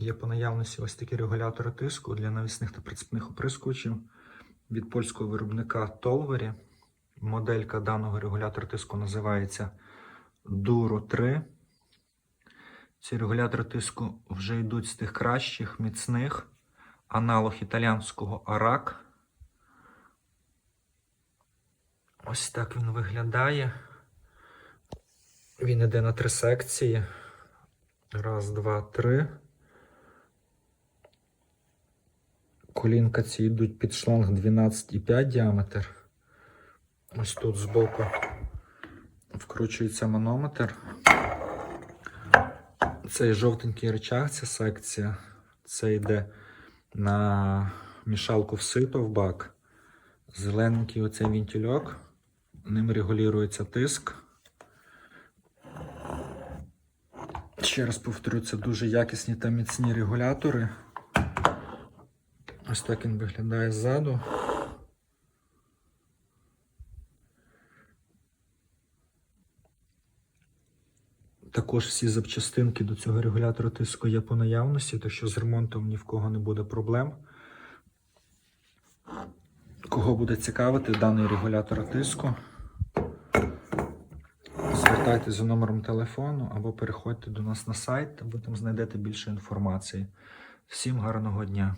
Є по наявності ось такі регулятори тиску для навісних та прицепних оприскувачів від польського виробника Tolveri. Моделька даного регулятора тиску називається Duro 3. Ці регулятори тиску вже йдуть з тих кращих, міцних. Аналог італіанського Arak. Ось так він виглядає. Він іде на три секції. Раз, два, три. Колінка ці йдуть під шланг 12,5 діаметр. Ось тут збоку вкручується манометр. Цей жовтенький речах, ця секція. Це йде на мішалку в сито в бак. Зелененький оцей вентильок. Ним регулюється тиск. Ще раз повторю, це дуже якісні та міцні регулятори. Ось так він виглядає ззаду. Також всі запчастинки до цього регулятора тиску є по наявності, так що з ремонтом ні в кого не буде проблем. Кого буде цікавити даний регулятор тиску, звертайтеся за номером телефону або переходьте до нас на сайт, ви там знайдете більше інформації. Всім гарного дня!